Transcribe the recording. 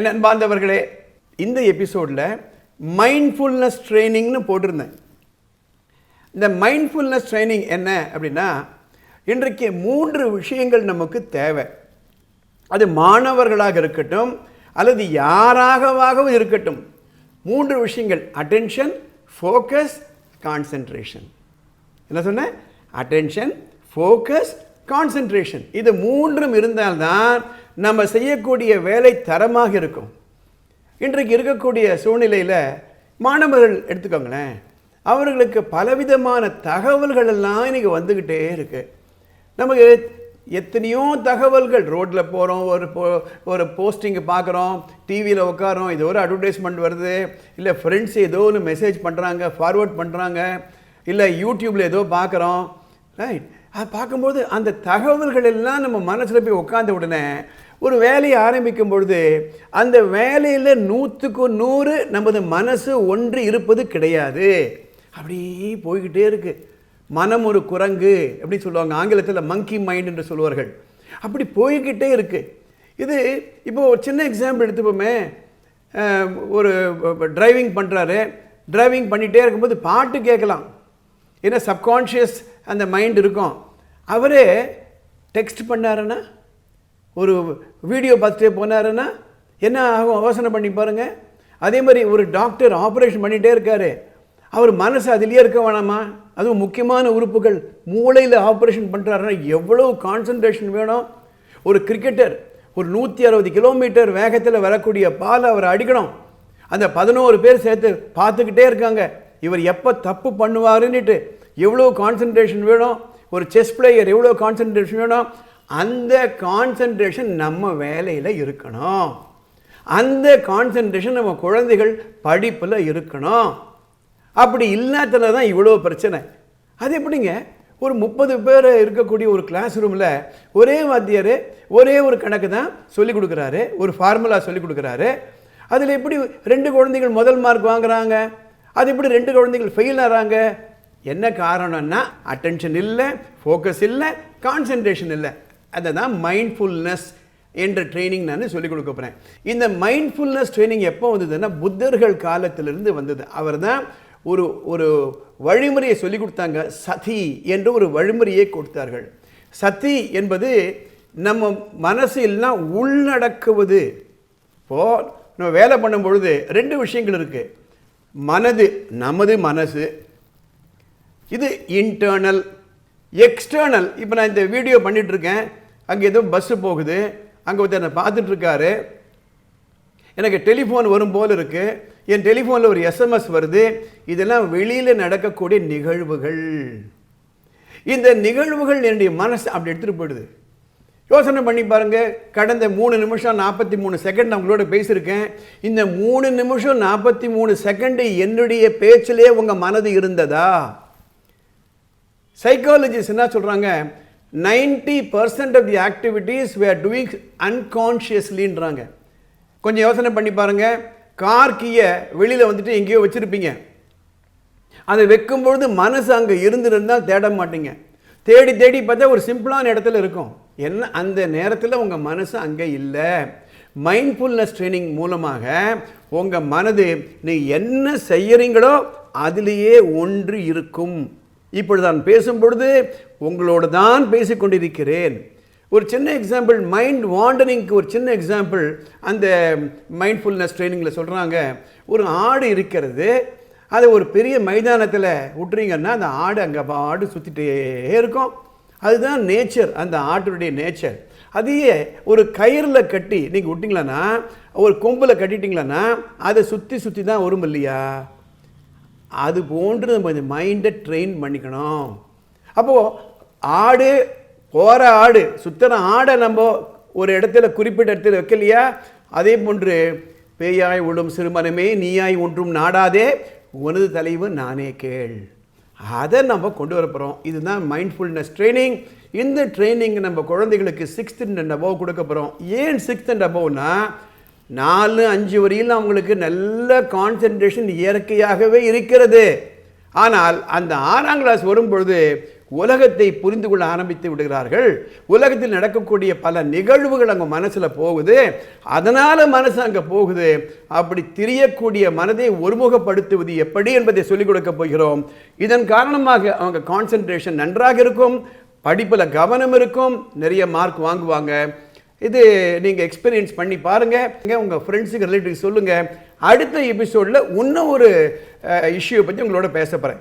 என் அன்பார்ந்தவர்களே இந்த எபிசோடில் மைண்ட்ஃபுல்னஸ் ட்ரைனிங்னு போட்டிருந்தேன். இந்த மைண்ட்ஃபுல்னஸ் ட்ரைனிங் என்ன அப்படின்னா இன்றைக்கு மூன்று விஷயங்கள் நமக்கு தேவை. அது மாணவர்களாக இருக்கட்டும் அல்லது யாராகவாகவும் இருக்கட்டும். மூன்று விஷயங்கள் அட்டென்ஷன் ஃபோக்கஸ் கான்சென்ட்ரேஷன் என்ன சொன்னேன்? அட்டென்ஷன் ஃபோக்கஸ் கான்சென்ட்ரேஷன் இது மூன்றும் இருந்தால்தான் நம்ம செய்யக்கூடிய வேலை தரமாக இருக்கும். இன்றைக்கு இருக்கக்கூடிய சூழ்நிலையில் மாணவர்கள் எடுத்துக்கோங்களேன் அவர்களுக்கு பலவிதமான தகவல்கள் எல்லாம் இன்றைக்கி வந்துக்கிட்டே இருக்குது நமக்கு எத்தனையோ தகவல்கள் ரோட்டில் போகிறோம் ஒரு போ ஒரு போஸ்டிங்கை பார்க்குறோம் டிவியில் உட்காரோம் ஏதோ ஒரு அட்வர்டைஸ்மெண்ட் வருது இல்லை ஃப்ரெண்ட்ஸ் ஏதோ ஒன்று மெசேஜ் பண்ணுறாங்க ஃபார்வர்ட் பண்ணுறாங்க இல்லை யூடியூப்பில் ஏதோ பார்க்குறோம் ரைட் அது பார்க்கும்போது அந்த தகவல்கள் எல்லாம் நம்ம மனசில் போய் உட்காந்த உடனே ஒரு வேலையை ஆரம்பிக்கும் பொழுது அந்த வேலையில் நூற்றுக்கு நூறு நமது மனசு ஒன்று இருப்பது கிடையாது. அப்படியே போய்கிட்டே இருக்குது மனம் ஒரு குரங்கு அப்படின்னு சொல்லுவாங்க. ஆங்கிலத்தில் மங்கி மைண்ட் என்று சொல்லுவார்கள் அப்படி போய்கிட்டே இருக்குது இது இப்போ ஒரு சின்ன எக்ஸாம்பிள் எடுத்துப்போமே. ஒரு டிரைவிங் பண்ணுறாரு டிரைவிங் பண்ணிகிட்டே இருக்கும்போது பாட்டு கேட்கலாம். ஏன்னா சப்கான்ஷியஸ் அந்த மைண்ட் இருக்கும். அவரே டெக்ஸ்ட் பண்ணாருன்னா ஒரு வீடியோ பார்த்துட்டே போனாருன்னா என்ன ஆகும்? யோசனை பண்ணி பாருங்கள் அதே மாதிரி ஒரு டாக்டர் ஆப்ரேஷன் பண்ணிகிட்டே இருக்காரு. அவர் மனசு அதிலேயே இருக்க வேணாமா? அதுவும் முக்கியமான உறுப்புகள். மூளையில் ஆப்ரேஷன் பண்ணுறாருன்னா எவ்வளோ கான்சன்ட்ரேஷன் வேணும்? ஒரு கிரிக்கெட்டர் ஒரு நூற்றி அறுபது கிலோமீட்டர் வேகத்தில் வரக்கூடிய பால் அவர் அடிக்கணும். அந்த பதினோரு பேர் சேர்த்து பார்த்துக்கிட்டே இருக்காங்க. இவர் எப்போ தப்பு பண்ணுவாருன்னுட்டு எவ்வளோ கான்சன்ட்ரேஷன் வேணும்? ஒரு செஸ் பிளேயர் எவ்வளோ கான்சன்ட்ரேஷன் வேணும்? அந்த கான்சன்ட்ரேஷன் நம்ம வேலையில் இருக்கணும். அந்த கான்சன்ட்ரேஷன் நம்ம குழந்தைகள் படிப்பில் இருக்கணும். அப்படி இல்லாததுல தான் இவ்வளோ பிரச்சனை. அது எப்படிங்க? ஒரு முப்பது பேர் இருக்கக்கூடிய ஒரு கிளாஸ் ரூமில் ஒரே வாத்தியார் ஒரே ஒரு கணக்கு தான் சொல்லிக் கொடுக்குறாரு ஒரு ஃபார்முலா சொல்லிக் கொடுக்குறாரு. அதில் எப்படி ரெண்டு குழந்தைகள் முதல் மார்க் வாங்குறாங்க? அது எப்படி ரெண்டு குழந்தைகள் ஃபெயில் ஆகிறாங்க என்ன காரணம்னா அட்டென்ஷன் இல்லை ஃபோக்கஸ் இல்லை கான்சென்ட்ரேஷன் இல்லை. அதை தான் மைண்ட்ஃபுல்னஸ் என்ற ட்ரைனிங் நான் சொல்லிக் கொடுக்க போகிறேன் இந்த மைண்ட்ஃபுல்னஸ் ட்ரைனிங் எப்போ வந்ததுன்னா புத்தர்கள் காலத்திலிருந்து வந்தது. அவர் தான் ஒரு ஒரு வழிமுறையை சொல்லிக் கொடுத்தாங்க. சதி என்ற ஒரு வழிமுறையை கொடுத்தார்கள். சதி என்பது நம்ம மனசு எல்லாம் உள்நடக்குவது. இப்போது நம்ம வேலை பண்ணும் பொழுது ரெண்டு விஷயங்கள் இருக்குது மனது நமது மனசு இது இன்டர்னல் எக்ஸ்டர்னல் இப்போ நான் இந்த வீடியோ பண்ணிகிட்ருக்கேன் அங்கே ஏதோ பஸ்ஸு போகுது. அங்கே ஒருத்தர் என்னை பார்த்துட்ருக்காரு எனக்கு டெலிஃபோன் வரும் போல் இருக்குது என் டெலிஃபோனில் ஒரு எஸ்எம்எஸ் வருது. இதெல்லாம் வெளியில் நடக்கக்கூடிய நிகழ்வுகள். இந்த நிகழ்வுகள் என்னுடைய மனசு அப்படி எடுத்துகிட்டு போயிடுது. யோசனை பண்ணி பாருங்கள் கடந்த மூணு நிமிஷம் நாற்பத்தி மூணு செகண்ட் நான் உங்களோட பேசியிருக்கேன். இந்த மூணு நிமிஷம் நாற்பத்தி மூணு செகண்டு என்னுடைய பேச்சிலே உங்கள் மனது இருந்ததா? சைக்காலஜிஸ்ட் என்ன சொல்கிறாங்க ninety percent of the activities we are doing அன்கான்ஷியஸ்லின்றாங்க கொஞ்சம் யோசனை பண்ணி பாருங்கள் கார் கீயை வெளியில் வந்துட்டு எங்கேயோ வச்சுருப்பீங்க. அதை வைக்கும் பொழுது மனசு அங்கே இருந்திருந்தால் தேட மாட்டீங்க. தேடி தேடி பார்த்தா ஒரு சிம்பிளான இடத்துல இருக்கும். என்ன அந்த நேரத்தில் உங்கள் மனசு அங்கே இல்லை. மைண்ட்ஃபுல்னஸ் ட்ரைனிங் மூலமாக உங்கள் மனது நீ என்ன செய்கிறீங்களோ அதிலேயே ஒன்று இருக்கும். இப்பொழுது நான் பேசும் பொழுது உங்களோடு தான் பேசிக்கொண்டிருக்கிறேன். ஒரு சின்ன எக்ஸாம்பிள் மைண்ட் வாண்டரிங்க்கு ஒரு சின்ன எக்ஸாம்பிள் அந்த மைண்ட்ஃபுல்னஸ் ட்ரைனிங்கில் சொல்கிறாங்க ஒரு ஆடு இருக்கிறது அதை ஒரு பெரிய மைதானத்தில் விட்டுறீங்கன்னா அந்த ஆடு அங்கே ஆடு சுற்றிட்டே இருக்கும். அதுதான் நேச்சர் அந்த ஆட்டுடைய நேச்சர் அதையே ஒரு கயிறில் கட்டி நீங்கள் விட்டிங்களன்னா ஒரு கொம்பில் கட்டிட்டீங்களன்னா அதை சுற்றி சுற்றி தான் வரும் இல்லையா? அது போன்று நம்ம இந்த மைண்டை ட்ரெயின் பண்ணிக்கணும். அப்போது ஆடு போகிற ஆடு சுத்தின ஆடை நம்ம ஒரு இடத்துல குறிப்பிட்ட இடத்துல வைக்கலையா அதே போன்று பேயாய் விடும் சிறுமனமே நீயாய் ஒன்றும் நாடாதே உனது தலைவு நானே கேள். அதை நம்ம கொண்டு வர போகிறோம் இதுதான் மைண்ட்ஃபுல்னஸ் ட்ரைனிங் இந்த ட்ரைனிங் நம்ம குழந்தைகளுக்கு சிக்ஸ்த் அண்ட் அபவ் கொடுக்க போகிறோம் ஏன் சிக்ஸ்த் அண்ட் அபவ்னா நாலு அஞ்சு வரையில் அவங்களுக்கு நல்ல கான்சென்ட்ரேஷன் இயற்கையாகவே இருக்கிறது. ஆனால் அந்த ஆறாம் கிளாஸ் வரும்பொழுது உலகத்தை புரிந்து கொள்ள ஆரம்பித்து விடுகிறார்கள். உலகத்தில் நடக்கக்கூடிய பல நிகழ்வுகள் அங்கே மனசில் போகுது. அதனால் மனசு அங்கே போகுது. அப்படி திரியக்கூடிய மனதை ஒருமுகப்படுத்துவது எப்படி என்பதை சொல்லிக் கொடுக்க போகிறோம். இதன் காரணமாக அவங்க கான்சென்ட்ரேஷன் நன்றாக இருக்கும். படிப்பில் கவனம் இருக்கும். நிறைய மார்க் வாங்குவாங்க. இது நீங்கள் எக்ஸ்பீரியன்ஸ் பண்ணி பாருங்கள் உங்கள் ஃப்ரெண்ட்ஸுக்கு ரிலேட்டிவ் சொல்லுங்கள் அடுத்த எபிசோடில் இன்னும் ஒரு இஷ்யூ பற்றி உங்களோட பேச போகிறேன்